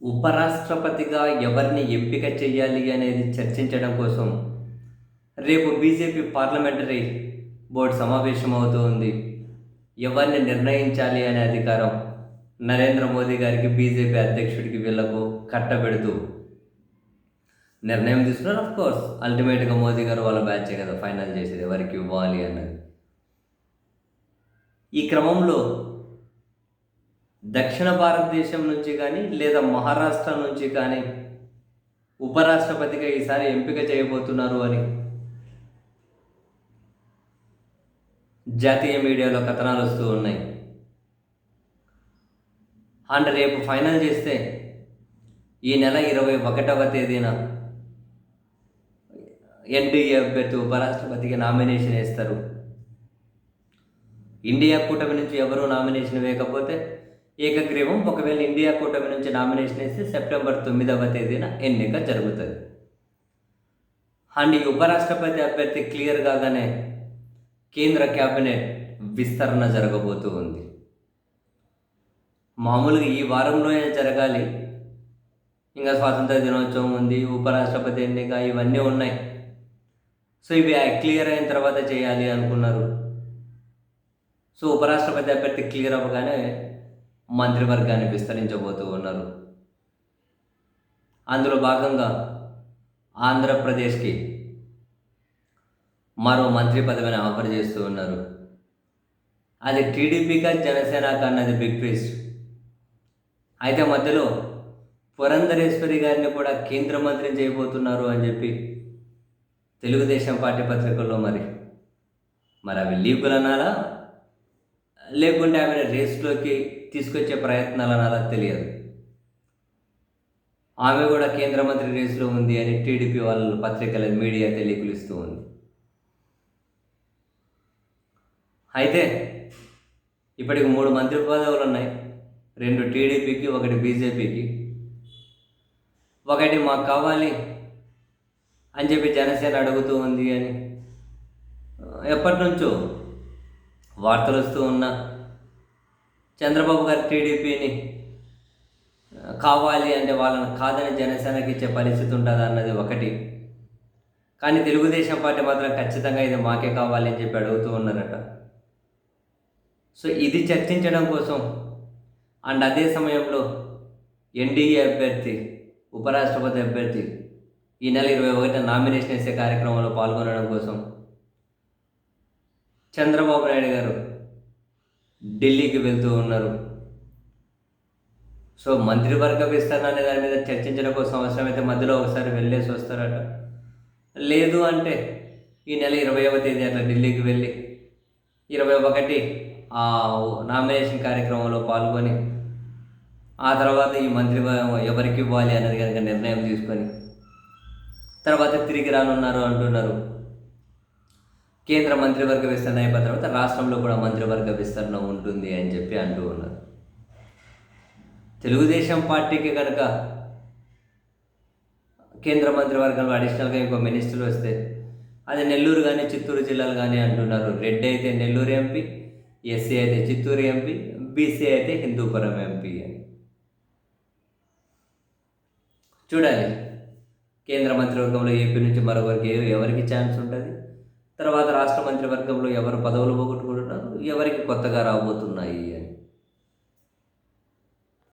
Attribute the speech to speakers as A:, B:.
A: ఉపరాష్ట్రపతిగా ఎవరిని ఎంపిక చేయాలి అనేది చర్చించడం కోసం రేపు బీజేపీ పార్లమెంటరీ బోర్డు సమావేశం అవుతూ ఉంది ఎవరిని నిర్ణయించాలి అనే అధికారం నరేంద్ర మోదీ గారికి బీజేపీ అధ్యక్షుడికి వీళ్ళకు కట్టబెడుతూ నిర్ణయం తీసుకున్నారు. ఆఫ్ కోర్స్ అల్టిమేట్గా మోదీ గారు వాళ్ళ బ్యాచే కదా ఫైనల్ చేసేది ఎవరికి ఇవ్వాలి అన్నది. ఈ క్రమంలో దక్షిణ భారతదేశం నుంచి కానీ లేదా మహారాష్ట్ర నుంచి కానీ ఉపరాష్ట్రపతిగా ఈసారి ఎంపిక చేయబోతున్నారు అని జాతీయ మీడియాలో కథనాలు వస్తూ ఉన్నాయి. అండ్ రేపు ఫైనల్ చేస్తే ఈ నెల ఇరవై ఒకటవ తేదీన ఎన్డీఏ అభ్యర్థి ఉపరాష్ట్రపతికి నామినేషన్ వేస్తారు. ఇండియా కూటమి నుంచి ఎవరు నామినేషన్ వేయకపోతే ఏకగ్రీవం ఒకవేళ ఇండియా కూటమి నుంచి నామినేషన్ వేస్తే సెప్టెంబర్ తొమ్మిదవ తేదీన ఎన్నిక జరుగుతుంది. అండ్ ఈ ఉపరాష్ట్రపతి అభ్యర్థి క్లియర్ కాగానే కేంద్ర క్యాబినెట్ విస్తరణ జరగబోతూ ఉంది. మామూలుగా ఈ వారంలోనే జరగాలి. ఇంకా స్వాతంత్ర దినోత్సవం ఉంది ఉపరాష్ట్రపతి ఎన్నిక ఇవన్నీ ఉన్నాయి. సో ఇవి క్లియర్ అయిన తర్వాత చేయాలి అనుకున్నారు. సో ఉపరాష్ట్రపతి అభ్యర్థి క్లియర్ అవ్వగానే మంత్రివర్గాన్ని విస్తరించబోతూ ఉన్నారు. అందులో భాగంగా ఆంధ్రప్రదేశ్కి మరో మంత్రి పదవిని ఆఫర్ చేస్తూ ఉన్నారు. అది టీడీపీగా జనసేనక అన్నది బిగ్ ట్విస్ట్ అయితే మధ్యలో పురంధరేశ్వరి గారిని కూడా కేంద్ర మంత్రిని చేయబోతున్నారు అని చెప్పి తెలుగుదేశం పార్టీ పత్రికల్లో మరి మరి అవి లీకులు అనాలా లేకుంటే ఆమె రేస్లోకి తీసుకొచ్చే ప్రయత్నాలు అలా తెలియదు. ఆమె కూడా కేంద్ర మంత్రి రేసులో ఉంది అని టీడీపీ వాళ్ళ పత్రికల మీడియా తెలియకులు ఇస్తూ ఉంది. అయితే ఇప్పటికి మూడు మంత్రి పదవులు ఉన్నాయి. రెండు టీడీపీకి ఒకటి బీజేపీకి. ఒకటి మాకు కావాలి అని చెప్పి జనసేన అడుగుతూ ఉంది అని ఎప్పటి నుంచో వార్తలు వస్తూ ఉన్న చంద్రబాబు గారు టీడీపీని కావాలి అంటే వాళ్ళని కాదని జనసేనకి ఇచ్చే పరిస్థితి ఉంటుంది అన్నది ఒకటి. కానీ తెలుగుదేశం పార్టీ మాత్రం ఖచ్చితంగా ఇది మాకే కావాలి అని చెప్పి అడుగుతూ ఉన్నారట. సో ఇది చర్చించడం కోసం అండ్ అదే సమయంలో ఎన్డీఏ అభ్యర్థి ఉపరాష్ట్రపతి అభ్యర్థి ఈ నెల ఇరవై ఒకటి నామినేషన్ వేసే కార్యక్రమంలో పాల్గొనడం కోసం చంద్రబాబు నాయుడు గారు ఢిల్లీకి వెళ్తూ ఉన్నారు. సో మంత్రివర్గ విస్తరణ అనే దాని మీద చర్చించడం కోసం అవసరమైతే మధ్యలో ఒకసారి వెళ్ళేసి వస్తారట. లేదు అంటే ఈ నెల ఇరవైవ తేదీ అట్లా ఢిల్లీకి వెళ్ళి ఇరవై ఒకటి ఆ నామినేషన్ కార్యక్రమంలో పాల్గొని ఆ తర్వాత ఈ మంత్రి ఎవరికి ఇవ్వాలి అనేది కనుక నిర్ణయం తీసుకొని తర్వాత తిరిగి రానున్నారు అంటున్నారు. కేంద్ర మంత్రివర్గ విస్తరణ అయిపోయిన తర్వాత రాష్ట్రంలో కూడా మంత్రివర్గ విస్తరణ ఉంటుంది అని చెప్పి అంటూ ఉన్నారు. తెలుగుదేశం పార్టీకి కనుక కేంద్ర మంత్రివర్గంలో అడిషనల్గా ఇంకో మినిస్టర్లు వస్తే అది నెల్లూరు కానీ చిత్తూరు జిల్లాలు కానీ అంటున్నారు. రెడ్డి అయితే నెల్లూరు ఎంపీ ఎస్సీ అయితే చిత్తూరు ఎంపీ బీసీ అయితే హిందూపురం ఎంపీ అని. చూడాలి. కేంద్ర మంత్రివర్గంలో ఏపీ నుంచి మరొకరికి ఏ- ఎవరికి ఛాన్స్ ఉంటుంది? తర్వాత రాష్ట్ర మంత్రివర్గంలో ఎవరు పదవులు పోగొట్టుకుంటున్నారు? ఎవరికి కొత్తగా రాబోతున్నాయి?